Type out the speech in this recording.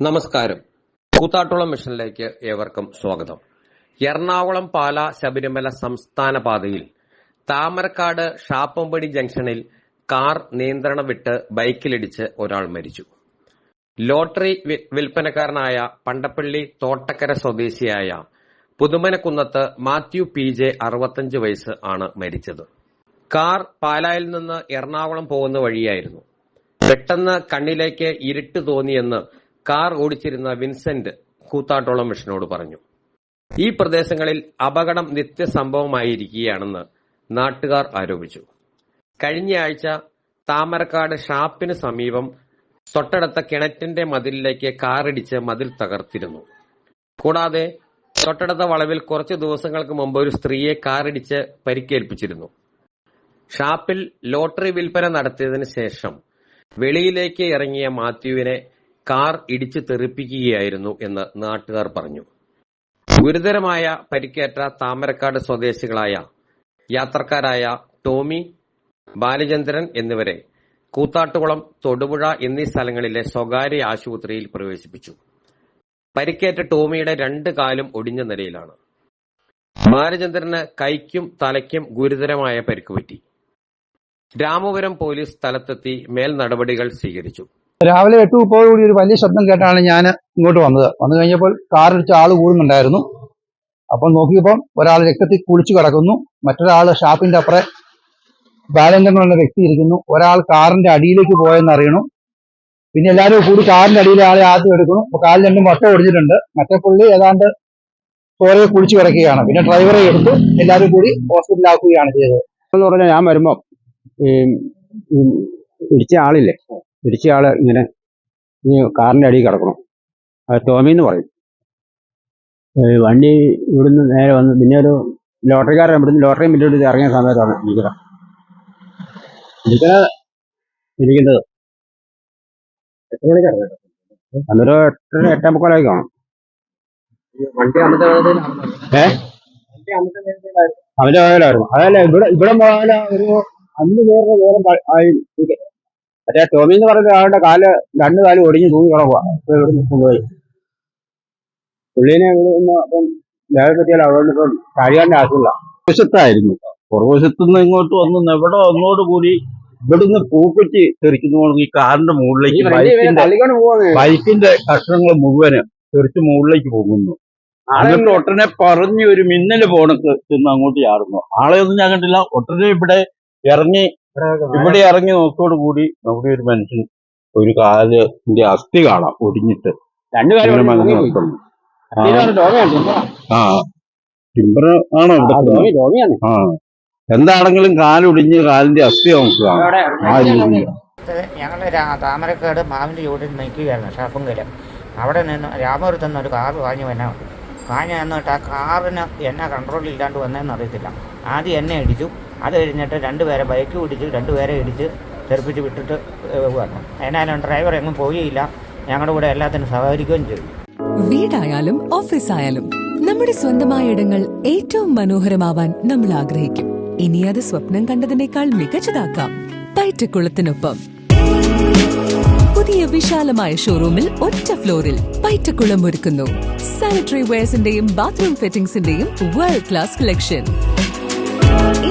നമസ്കാരം. കൂത്താട്ടുളം മിഷനിലേക്ക് ഏവർക്കും സ്വാഗതം. എറണാകുളം പാല ശബരിമല സംസ്ഥാന പാതയിൽ താമരക്കാട് ഷാപ്പമ്പടി ജംഗ്ഷനിൽ കാർ നിയന്ത്രണം വിട്ട് ബൈക്കിലിടിച്ച് ഒരാൾ മരിച്ചു. ലോട്ടറി വിൽപ്പനക്കാരനായ പണ്ടപ്പള്ളി തോട്ടക്കര സ്വദേശിയായ പുതുമനക്കുന്നത്ത് മാത്യു പി ജെ അറുപത്തഞ്ച് വയസ്സ് ആണ് മരിച്ചത്. കാർ പാലായിൽ നിന്ന് എറണാകുളം പോകുന്ന വഴിയായിരുന്നു. പെട്ടെന്ന് കണ്ണിലേക്ക് ഇരുട്ട് തോന്നിയെന്ന് കാർ ഓടിച്ചിരുന്ന വിൻസെന്റ് കൂത്താട്ടോളം മിഷനോട് പറഞ്ഞു. ഈ പ്രദേശങ്ങളിൽ അപകടം നിത്യസംഭവമായിരിക്കുകയാണെന്ന് നാട്ടുകാർ ആരോപിച്ചു. കഴിഞ്ഞയാഴ്ച താമരക്കാട് ഷാപ്പിന് സമീപം തൊട്ടടുത്ത കിണറ്റിന്റെ മതിലിലേക്ക് കാറിടിച്ച് മതിൽ തകർത്തിരുന്നു. കൂടാതെ തൊട്ടടുത്ത വളവിൽ കുറച്ച് ദിവസങ്ങൾക്ക് മുമ്പ് ഒരു സ്ത്രീയെ കാറിടിച്ച് പരിക്കേൽപ്പിച്ചിരുന്നു. ഷാപ്പിൽ ലോട്ടറി വിൽപ്പന നടത്തിയതിനു ശേഷം വെളിയിലേക്ക് ഇറങ്ങിയ മാത്യുവിനെ കാർ ഇടിച്ചു തെറിപ്പിക്കുകയായിരുന്നു എന്ന് നാട്ടുകാർ പറഞ്ഞു. ഗുരുതരമായ പരിക്കേറ്റ താമരക്കാട് സ്വദേശികളായ യാത്രക്കാരായ ടോമി ബാലചന്ദ്രൻ എന്നിവരെ കൂത്താട്ടുകുളം തൊടുപുഴ എന്നീ സ്ഥലങ്ങളിലെ സ്വകാര്യ ആശുപത്രിയിൽ പ്രവേശിപ്പിച്ചു. പരിക്കേറ്റ ടോമിയുടെ രണ്ട് കാലും ഒടിഞ്ഞ നിലയിലാണ്. ബാലചന്ദ്രന് കൈക്കും തലയ്ക്കും ഗുരുതരമായ പരിക്കുപറ്റി രാമപുരം പോലീസ് സ്ഥലത്തെത്തി മേൽ നടപടികൾ സ്വീകരിച്ചു. രാവിലെ എട്ട് മുപ്പതോടുകൂടി ഒരു വലിയ ശബ്ദം കേട്ടാണ് ഞാൻ ഇങ്ങോട്ട് വന്നത്. വന്നു കഴിഞ്ഞപ്പോൾ കാറിടിച്ച ആൾ കൂടുന്നുണ്ടായിരുന്നു. അപ്പോൾ നോക്കിയപ്പോൾ ഒരാൾ രക്തത്തിൽ കുളിച്ചു കിടക്കുന്നു. മറ്റൊരാൾ ഷാപ്പിന്റെ അപ്പുറം എന്ന വ്യക്തി ഇരിക്കുന്നു. ഒരാൾ കാറിന്റെ അടിയിലേക്ക് പോയെന്ന് അറിയണു. പിന്നെ എല്ലാവരും കൂടി കാറിന്റെ അടിയിലെ ആളെ ആദ്യം എടുക്കുന്നു. അപ്പൊ കാലിൽ രണ്ടും വട്ടം ഒടിഞ്ഞിട്ടുണ്ട്. മറ്റേ പുള്ളി ഏതാണ്ട് ചോരയെ കുളിച്ചു കിടക്കുകയാണ്. പിന്നെ ഡ്രൈവറെ എടുത്ത് എല്ലാവരും കൂടി ഹോസ്പിറ്റലിലാക്കുകയാണ് ചെയ്തത്. എന്ന് പറഞ്ഞാൽ ഞാൻ വരുമ്പോ ഈ ഈ ഇടിച്ച ആളില്ലേ? ഇടിച്ച ആൾ ഇങ്ങനെ ഈ കാറിന്റെ അടിയിൽ കിടക്കണം. അത് ടോമി എന്ന് പറയും വണ്ടി ഇവിടുന്ന് നേരെ വന്ന് പിന്നെ ഒരു ലോട്ടറിക്കാരൻ ഇവിടുന്ന് ലോട്ടറി മില്ലോട്ട് ഇറങ്ങിയ സമയത്താണ് ഇരിക്കുന്നത്. ഇരിക്കുന്നത് ഇരിക്കുന്നത്. എത്ര മണിക്കാണ് കേട്ടോ? അന്നൊരു എട്ടര എട്ടേ മുക്കാലായി കാണും. ഏ? അവന്റെ വകയിലായിരുന്നു അതല്ല ഇവിടെ ഇവിടെ പോയാലും ഒരു അഞ്ച് പേരുടെ ദൂരം ആയി. മറ്റേ ടോമി എന്ന് പറഞ്ഞ ആളുടെ കാൽ രണ്ടു കാലും ഒടിഞ്ഞു തൂങ്ങി കിടക്കുക കൊണ്ടുപോയി. പുള്ളീനെ ഇവിടെ നിന്ന് അപ്പം ലേഖപ്പറ്റിയാൽ പറ്റിയാൽ അവിടെ ഇപ്പം കഴിയാണ്ട് ആക്കില്ല വശത്തായിരുന്നു പുറകുവശത്തു നിന്ന് ഇങ്ങോട്ട് വന്ന് എവിടെ വന്നോടുകൂടി ഇവിടുന്ന് പൂക്കുറ്റി തെറിക്കുന്നു ഈ കാറിന്റെ മുകളിലേക്ക് ബൈക്കിന്റെ ബൈക്കിന്റെ കഷ്ണങ്ങൾ മുഴുവൻ തെറിച്ച് മുകളിലേക്ക് പോകുന്നു. എന്നിട്ട് ഒട്ടനെ പറഞ്ഞ് ഒരു മിന്നൽ പോണക്ക് ചെന്ന് അങ്ങോട്ട് ചാടുന്നു. ആളെ ഒന്നും ഞാൻ കണ്ടില്ല. ഒട്ടനെ ഇവിടെ ഇറങ്ങി ഇവിടെ ഇറങ്ങി നോക്കോട് കൂടി നമ്മുടെ ഒരു മനുഷ്യൻ ഒരു കാലിന്റെ അസ്ഥി കാണാം ഒടിഞ്ഞിട്ട്. ആ, ടിമ്പർ ആണോ ആ, എന്താണെങ്കിലും കാലൊടിഞ്ഞ് കാലിന്റെ അസ്ഥി നമുക്ക് കാണാം. ആ രീതിയിൽ. ഞങ്ങൾ താമരക്കാട് മാവിന്റെ ചൂടിൽ നിൽക്കുകയായിരുന്നു ഷാപ്പുങ്കൽ അവിടെ നിന്ന് രാമപുരത്ത് നിന്ന് ഒരു കാർ വാങ്ങി വന്ന വാങ്ങി വന്നിട്ട് ആ കാറിന് എന്നെ കൺട്രോൾ ഇല്ലാണ്ട് വന്നതെന്ന് അറിയത്തില്ല. ആദ്യം എന്നെ ഇടിച്ചു. അത് കഴിഞ്ഞിട്ട് രണ്ടുപേരെ ബൈക്ക് പിടിച്ച് രണ്ടുപേരെ ഇടിച്ച് തെറിപ്പിച്ച് വിട്ടിട്ട് വന്നു എന്നാലും ഡ്രൈവർ എങ്ങും പോയില്ല ഞങ്ങളുടെ കൂടെ എല്ലാത്തിനും സഹകരിക്കുകയും ചെയ്തു. വീടായാലും ഓഫീസായാലും നമ്മുടെ സ്വന്തമായ ഇടങ്ങൾ ഏറ്റവും മനോഹരമാവാൻ നമ്മൾ ആഗ്രഹിക്കും. ഇനി അത് സ്വപ്നം കണ്ടതിനേക്കാൾ മികച്ചതാക്കാം. പൈറ്റക്കുളത്തിനൊപ്പം. പുതിയ വിശാലമായ ഷോറൂമിൽ ഒറ്റ ഫ്ലോറിൽ പൈറ്റക്കുളം ഒരുക്കുന്നു. സാനിറ്ററി വെയർസിന്റെയും ബാത്റൂം ഫിറ്റിംഗ്സിന്റെയും വേൾഡ് ക്ലാസ് കളക്ഷൻ